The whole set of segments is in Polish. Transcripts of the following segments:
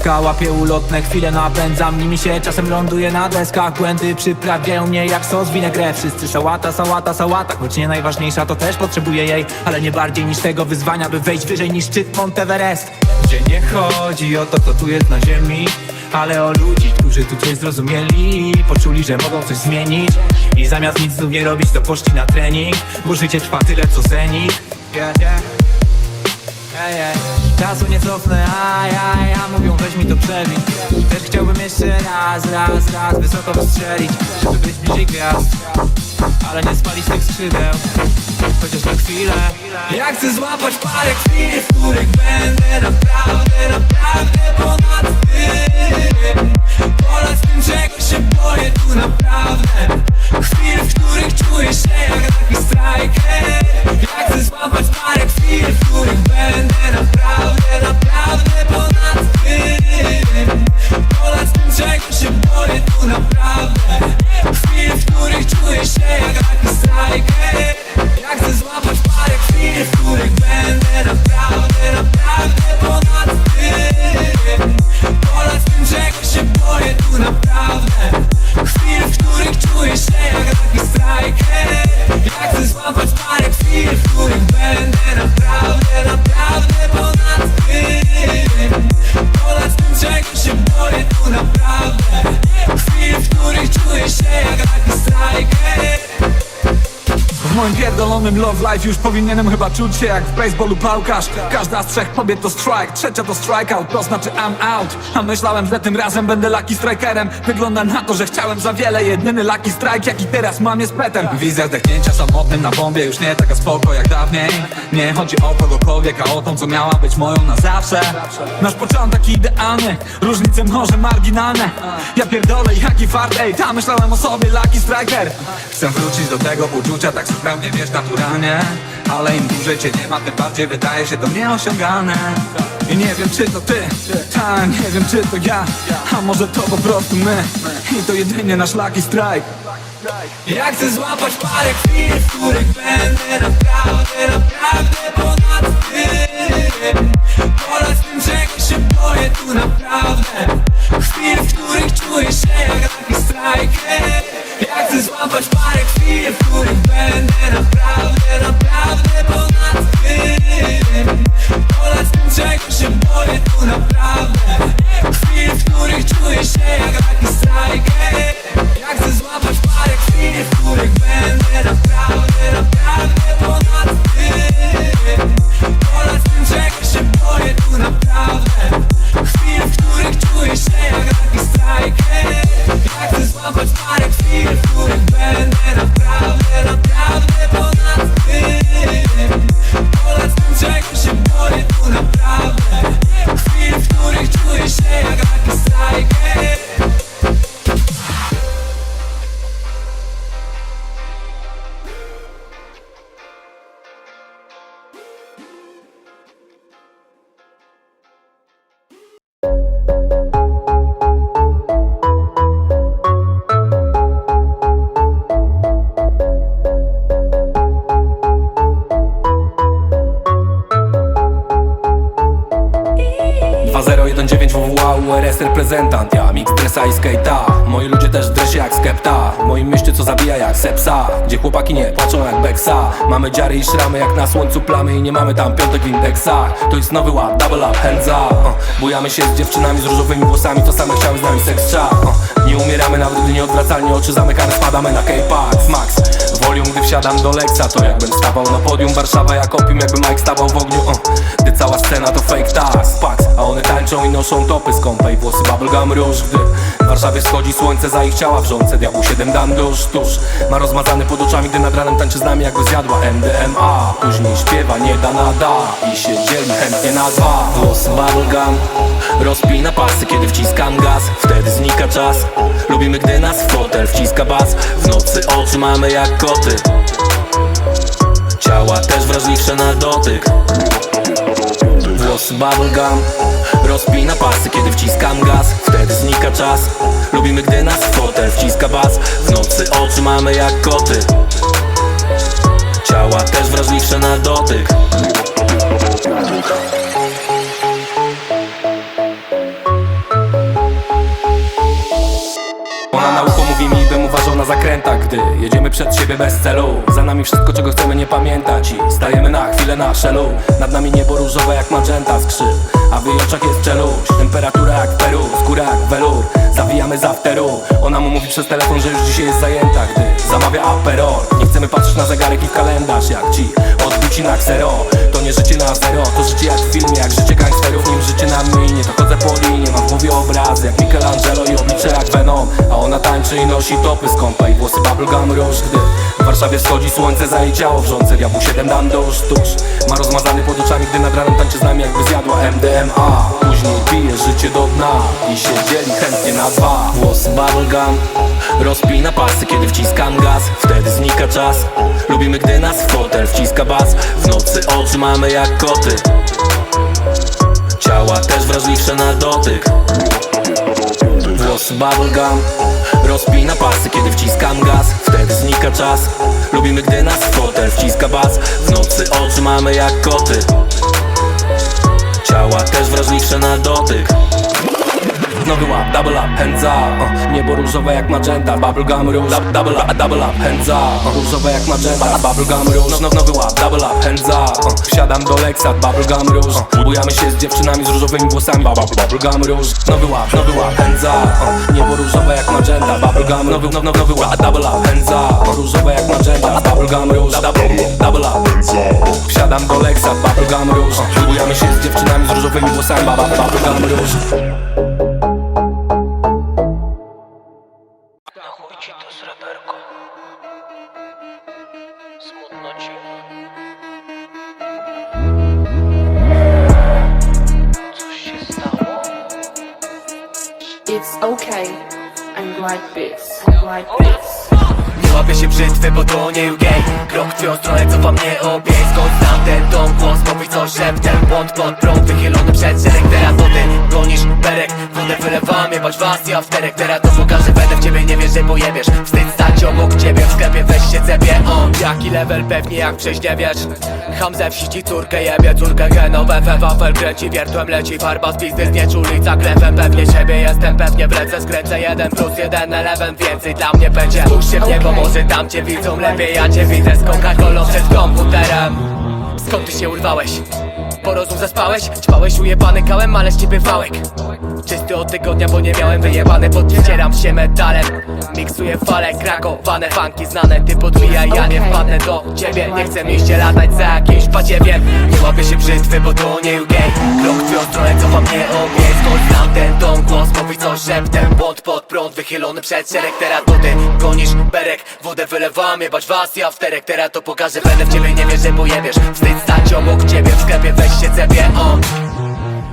FK łapie ulotne chwile napędzam Nimi się. Czasem ląduje na deskach Błędy przyprawiają mnie jak sos winegre Wszyscy sałata, sałata, sałata Choć nie najważniejsza to też potrzebuję jej. Ale nie bardziej niż tego wyzwania By wejść wyżej niż szczyt Monteverest Gdzie nie chodzi o to co tu jest na ziemi ale o ludzi, którzy tu coś zrozumieli. Poczuli, że mogą coś zmienić I zamiast nic znów nie robić, to poszli na trening Bo życie trwa tyle co zenit yeah, yeah. Ej, ej. Czasu nie cofnę, aj, aj, a mówią weź mi to przewin. Też chciałbym jeszcze raz, raz, raz wysoko wystrzelić Żeby być bliżej gwiazd Ale nie spalić tych skrzydeł. Chociaż na chwilę. Ja chcę złapać parę chwil, w których będę naprawdę, naprawdę ponad tym. Ponad tym, czego się boję tu naprawdę. Chwil, w których czuję się jak taki striker Ja chcę złapać parę chwil, w których będę naprawdę, naprawdę pierdolonym love life już powinienem chyba czuć się jak w baseballu pałkarz. Każda z trzech kobiet to strike, trzecia to strikeout, to znaczy I'm out. A myślałem, że tym razem będę lucky strikerem. Wygląda na to, że chciałem za wiele, jedyny lucky strike jaki teraz mam jest petem. Wizja zdechnięcia samotnym na bombie już nie taka spoko jak dawniej. Nie chodzi o kogokolwiek, a o tą co miała być moją na zawsze. Nasz początek idealny, różnice może marginalne. Ja pierdolę jaki fart, ej, ta myślałem o sobie lucky striker. Chcę wrócić do tego uczucia tak zupełnie wiesz naturalnie Ale im dłużej cię nie ma, tym bardziej wydaje się to nieosiągalne I nie wiem czy to ty, ta nie wiem czy to ja A może to po prostu my. I to jedynie nasz lucky strike. Ja chcę złapać parę chwil, w których będę naprawdę, naprawdę Gdzie chłopaki nie płaczą jak beksa. Mamy dziary i szramy jak na słońcu plamy I nie mamy tam piątek w indeksach. To jest nowy ład, double up, hands up. Uh, Bujamy się z dziewczynami z różowymi włosami To same chciały z nami seks uh, Nie umieramy nawet gdy nieodwracalnie oczy zamykane Spadamy na K-Pax, max Volume gdy wsiadam do Lexa To jakbym stawał na podium Warszawa jak opium jakby Mike stawał w ogniu. Uh, Gdy cała scena to fake tax, pax A one tańczą i noszą topy skąpe I włosy bubblegum róż. Gdy w Warszawie schodzi słońce za ich ciała wrzące Diabłu 7 dam dusz, tuż Ma rozmazany pod oczami, gdy nad ranem tańczy z nami jakby zjadła MDMA Później śpiewa, nie da nada I się dzieli chętnie na dwa. Włosy bubblegum Rozpina pasy, kiedy wciskam gaz. Wtedy znika czas. Lubimy, gdy nas w fotel wciska bas. W nocy oczy mamy jak koty. Ciała też wrażliwsze na dotyk Włosy bubblegum. Rozpina pasy, kiedy wciskam gaz. Wtedy znika czas. Lubimy, gdy nas fotel wciska bas. W nocy oczy mamy jak koty. Ciała też wrażliwsze na dotyk zakrętach, gdy jedziemy przed siebie bez celu. Za nami wszystko, czego chcemy nie pamiętać I stajemy na chwilę na szelu. Nad nami niebo różowe jak magenta skrzył A w jej oczach jest czeluś Temperatura jak Peru, skóra jak welur. Zawijamy z afteru. Ona mu mówi przez telefon, że już dzisiaj jest zajęta Gdy zamawia aperol. Nie chcemy patrzeć na zegarek i w kalendarz Jak ci odbici na ksero. To nie życie na zero, to życie jak w filmie. Jak życie gangsterów, nim życie na minie. To chodzę po linie, mam w głowie obrazy Jak Michelangelo i oblicze jak Venom. A ona tańczy i nosi topy z kąpa I włosy bubblegum róż. Gdy w Warszawie wschodzi słońce za jej ciało Wrzące w jabu 7 dam do sztucz Ma rozmazany pod oczami, gdy nad ranem tańczy z nami Jakby zjadła MDMA Później pije życie do dna I się dzieli chętnie na dwa. Włosy bubblegum Rozpina pasy, kiedy wciskam gaz Wtedy znika czas. Lubimy, gdy nas fotel wciska bas. W nocy oczy mamy jak koty. Ciała też wrażliwsze na dotyk. Włosy bubblegum Rozpina pasy, kiedy wciskam gaz. Wtedy znika czas. Lubimy, gdy nas fotel wciska bas. W nocy oczy mamy jak koty. Ciała też wrażliwsze na dotyk Nowy łap, double up, hands up. Uh, Niebo różowe jak magenta, bubblegum róż. Double up, double up, hands up. Uh, Różowe jak magenta, bubblegum róż. Now, Nowy łap, double up, hands up. Uh, Wsiadam do Lexa, bubblegum róż. Uh, Bujamy się z dziewczynami z różowymi włosami bu- bu- Bubblegum róż. Nowy łap, nowy łap, hands up. Uh, Niebo różowe jak magenta, bubblegum Nowy, nowy, nowy łap, double up, hands up. Uh, Różowe jak magenta, bubblegum róż. Double, double up, Wsiadam do Lexa, bubblegum róż. Bujamy się z dziewczynami z różowymi włosami bu- bu- Bubblegum róż I'm. I'm right beats. Nie łapię się brzytwy, bo to nie gej Krok w twoją stronę cofa mnie obieg Skąd znam ten ton głos, mówi co szeptem Błąd pod prąd, wychylony przed szereg Teraz to ty gonisz berek Wodę wylewam, jebać was, ja w terek Teraz to pokażę, będę w ciebie nie wiesz, że pojebiesz. Wstyd stać obok ciebie, w sklepie weź się cepie. O, jaki level, pewnie jak przejść nie wiesz Ham ze wsi córkę jebie, córkę genowe We wafel kręci, wiertłem leci Farba z pizdy zniecz ulica klewem Pewnie siebie jestem, pewnie wlecę Skręcę jeden plus jeden, eleven Więcej dla mnie będzie. Spójrz się w niebo, może tam cię widzą lepiej Ja cię widzę z Coca-Colą przed komputerem. Skąd ty się urwałeś? Porozum zaspałeś? Ćpałeś ujebany kałem, ale z ciebie wałek. Czysty od tygodnia, bo nie miałem wyjebane Podcieram się metalem Miksuję fale, krakowane Funki znane, ty podbijaj, ja nie wpadnę do ciebie. Nie chcę mieście latać za jakimś paciewiem Nie łapię się brzytwy, bo to nie gej Krok w twoją stronę, cofa mnie obie Skąd znam ten ton, głos mówi coś szeptem. Błąd pod prąd, wychylony przed szereg Teraz to ty gonisz berek Wodę wylewam, jebać was, ja w terek. Teraz to pokażę, będę w ciebie nie wiesz, że pojebiesz Wstyd stać obok ciebie, w sklepie weź się cepie, o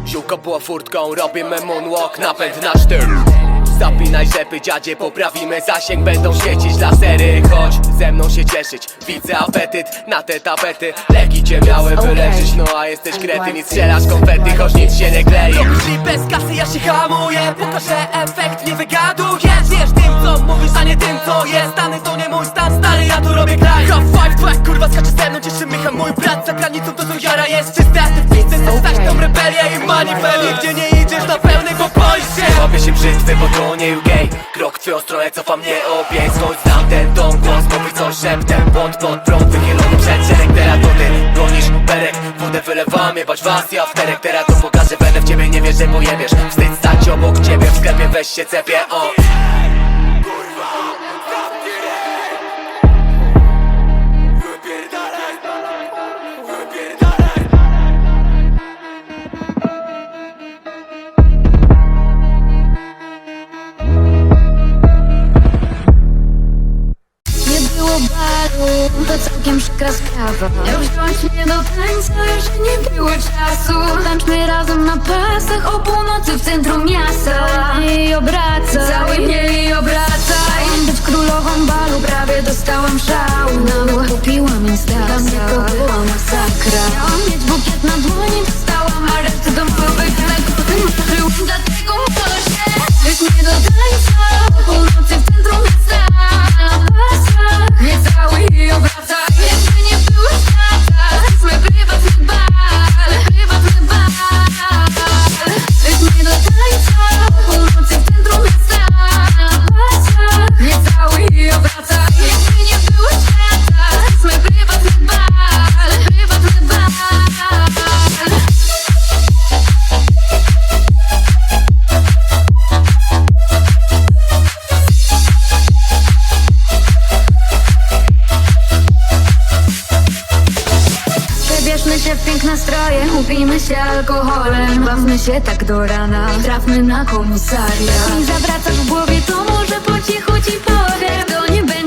Ziółko było furtką, robimy moonwalk, napęd na sztyl Zapinaj rzepy, dziadzie, poprawimy zasięg. Będą świecić lasery, chodź ze mną się cieszyć. Widzę apetyt na te tapety. Leki cię miały wyleczyć, no a jesteś kretyn i strzelasz konfety Choć nic się nie klei. Robisz bez kasy, ja się hamuję. Pokażę efekt, nie wygadujesz Wiesz tym co mówisz, a nie tym co jest. Stany to nie mój stan, stary, ja tu robię kraj. Half five, twoja kurwa skacze ze mną Cieszy mycha mój brat. Za granicą To co jara jest czyste, a ty w pizzy Chcesz stać tą rebelię i manifest. Nigdzie nie idziesz na pełny, bo boisz się. Łapię się brzytwy, bo to nie gej. Krok w twoją stronę, cofa mnie obieg Skąd znam ten ton, głos mówi coś szeptem. Błąd pod prąd, wychylony przed szereg. Teraz to ty gonisz berek Wodę wylewam, jebać was, ja w terek. Teraz to pokażę, będę w ciebie nie wiesz, że pojebiesz Wstyd stać obok ciebie, w sklepie weź się cepie, o sprawa Miał wziąć mnie do tańca, że nie było czasu. Tańczmy razem na pasach o północy w centrum miasta. I obracaj, cały mnie i obracaj. Mam być królową balu, prawie dostałam szału Nawet kupiłam Instasa, dla mnie to była masakra. Miałam mieć bukiet na dłoni, dostałam areszt się alkoholem Bawmy się tak do rana. Trafmy na komisariat. I zawracasz w głowie, to może po cichu ci powiem. To nie będzie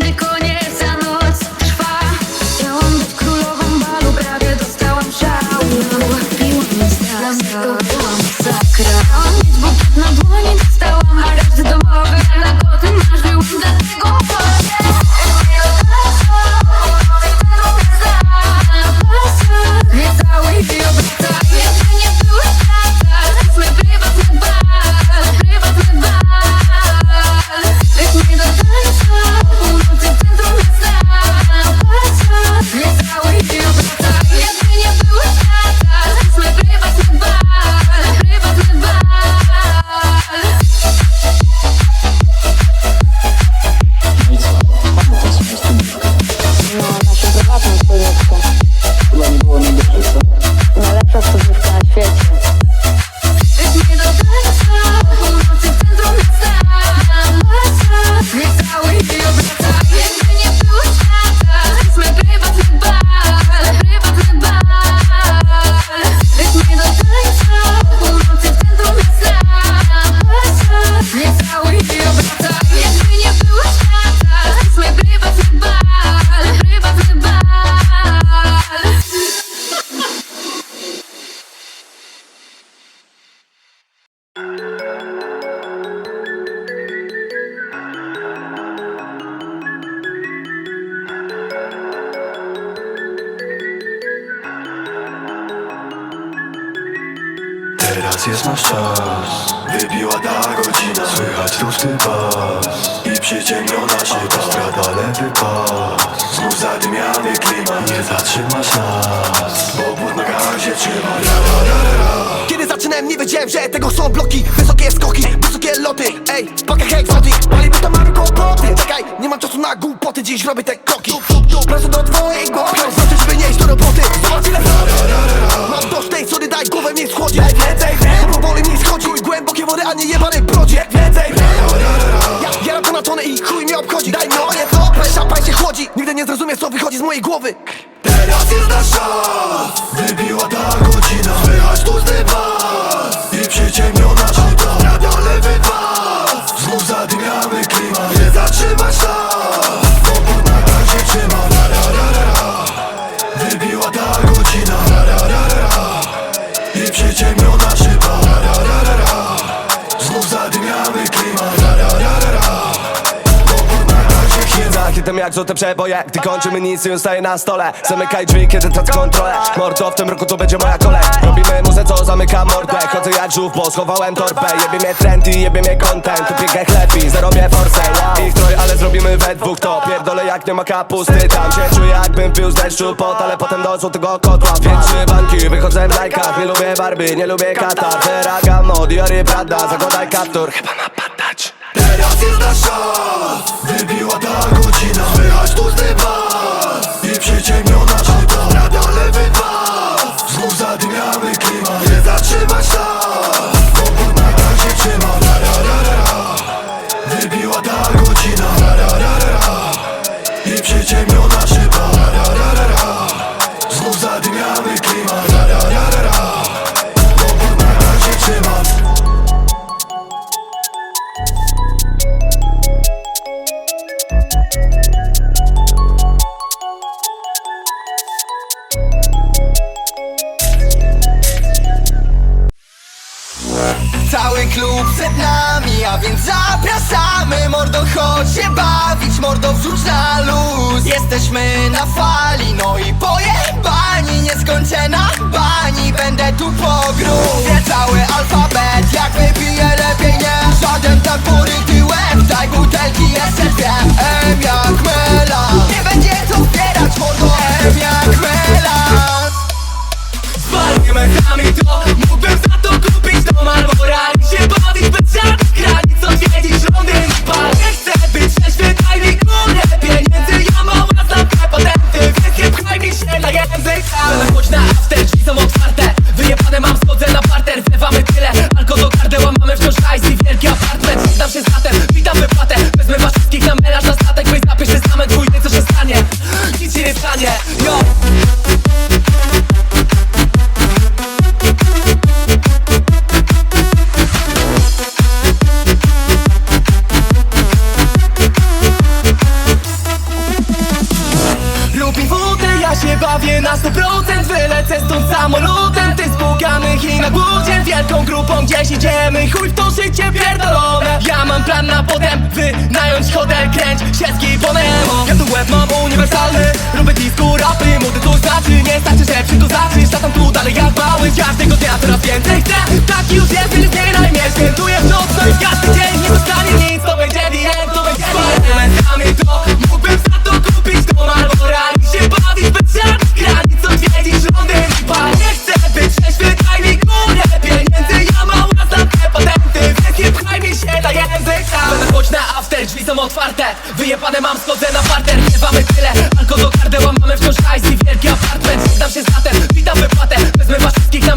Tłusty bas I przyciemniona szyba Autostrada lewy pas Znów zadymiamy klimat Nie zatrzymasz nas. Bo pod na gazie trzyma. Ra, ra, ra, ra. Kiedy zaczynałem nie wiedziałem, że tego są bloki. Wysokie skoki, wysokie loty. Ej, pakach egzotyk Paliby to mamy kłopoty Czekaj, nie mam czasu na głupoty. Dziś robię te kroki. Prosto do twojej głowy. Znaczy, żeby nie iść do roboty. Zobacz ile Mam dość tej, nie daj głowę mi schodzi Ej, więcej Bo powoli mi schodzi Głębokie wody, a nie jebany nie zrozumiesz co wychodzi z mojej głowy. Teraz jest nasz czas Wybiła ta godzina jak złote przeboje Gdy kończymy nic już staje na stole. Zamykaj drzwi, kiedy tracę kontrolę. Mordo, w tym roku to będzie moja kolej. Robimy muzę, co zamyka mordę. Chodzę jak żółw, bo schowałem torbę. Jebie mnie trendy, jebie mnie content. Tu pięknie chlepi, zero mnie forsę Ich troj, ale zrobimy we dwóch to. Pierdolę jak nie ma kapusty. Tam się czuję jakbym pił z deszczu pot Ale potem do złotego kotła. Pięć trzy banki, wychodzę w lajkach. Nie lubię Barbie, nie lubię katar. Ferragamo, Dior i Prada Zakładaj kaptur, chyba ma padać Teraz jest nasz czas Wybiła ta godzina Słychać tłusty bas I przyciemniona szyba Rada lewy pas Znów zadymiamy klimat. Nie zatrzymać nas Jesteśmy na fali, no i pojebani Nieskończona bani, będę tu pogrół Cały alfabet, jak wypiję lepiej nie Żaden tak poryty łeb, daj butelki jeszcze na budzie Wielką grupą gdzieś idziemy. Chuj w to życie pierdolone. Ja mam plan na potem Wynająć hotel, kręć się z gibonem Ja tu łeb mam uniwersalny Robię disku, rapy, młody to znaczy. Nie starczy, że przy to zaczysz Latam tu dalej jak bały Każdego dnia coraz więcej chcę. Taki już jestem, nie najmniej. Świętuję w noc, no i każdy dzień Nie dostanie mnie są otwarte. Wyjebane mam, schodzę na parter. Nie mamy tyle, alko do gardeła Mamy wciąż hajs i wielki apartment. Żegnam się z bratem, witam wypłatę. Wezmę was wszystkich na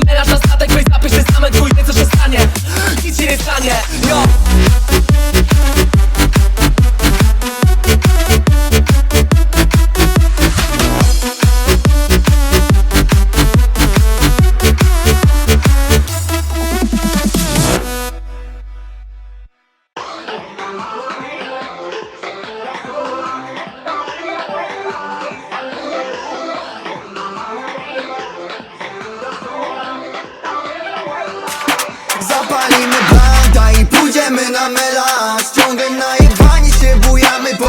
Blanta i pójdziemy na melanż. Ciągle najebani się bujamy po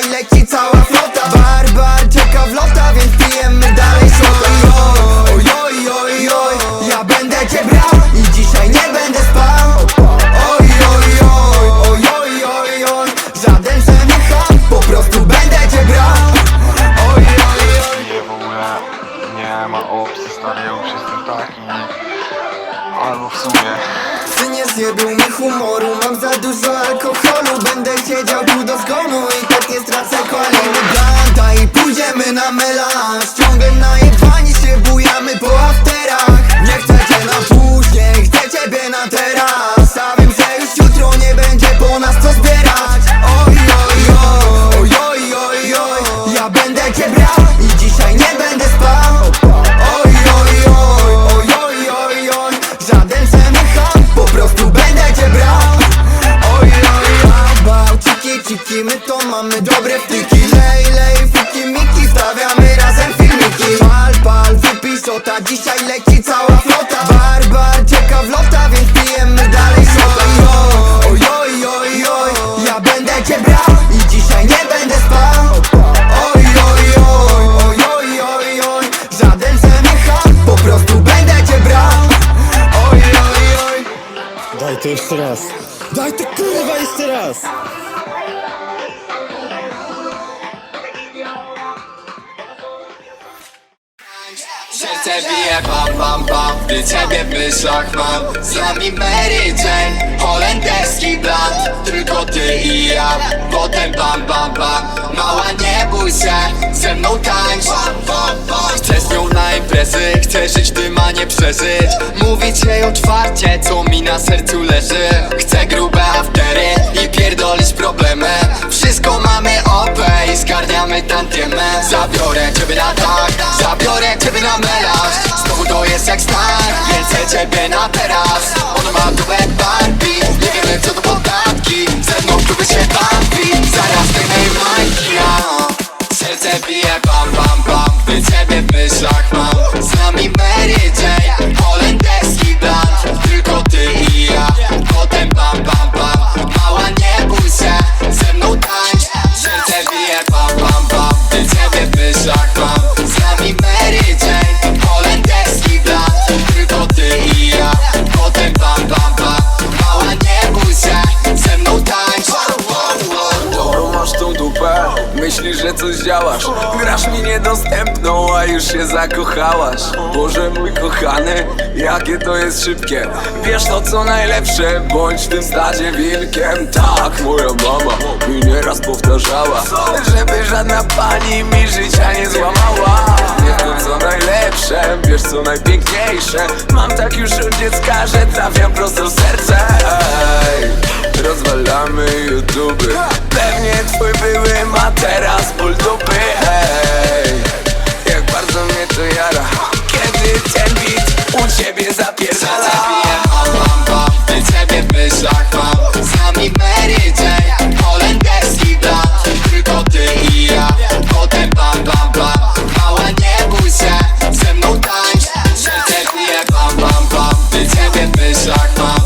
dzisiaj leci cała flota. Bar, bar, czeka w lota, więc pijemy dalej. Szota Oj, oj, oj, oj, ja będę cię brał i dzisiaj nie będę spał. Oj, oj, oj, oj, oj, oj, oj Żaden ham, po prostu będę cię brał. Oj, oj, oj. Nie w ogóle nie ma opcji, stary, już jestem taki Albo w sumie. Ty nie zjebił mi humoru Mam za dużo alkoholu Będę siedział tu do zgonu I pójdziemy na jeszcze Serce bije bam bam bam Gdy ciebie w myślach mam. Z nami Mary Jane Holenderski bland Tylko ty i ja. Potem bam bam bam Mała nie bój się Ze mną tańcz. Chcę z nią na imprezy Chcę żyć tym a nie przeżyć. Mówić jej otwarcie Co mi na sercu leży. Chcę grube aftery I pierdolić problemy. Wszystko mamy OP I zgarniamy tantiemy. Zabiorę ciebie na tak Zabiorę ciebie na melanż Znowu to jest jak star. Więc chcę ciebie na teraz. Ona ma dupę Barbie. Nie wiemy co to jakie to jest szybkie. Wiesz to co najlepsze, bądź w tym stadzie wilkiem. Tak, moja mama mi nieraz powtarzała Żeby żadna pani mi życia nie złamała. Nie to co najlepsze, wiesz co najpiękniejsze. Mam tak już od dziecka, że trafiam prosto w serce. Ej, rozwalamy YouTube Pewnie twój były ma teraz ból dupy. Hej, jak bardzo mnie to jara ten beat u ciebie zapierdala Zabijem od lampa, ty ciebie w myślach mam Sami Mary Jane, holenderski blat Tylko ty i ja, potem bam bam bam Mała nie bój się, ze mną tańcz. Serce bije bam bam bam, ty ciebie w myślach mam.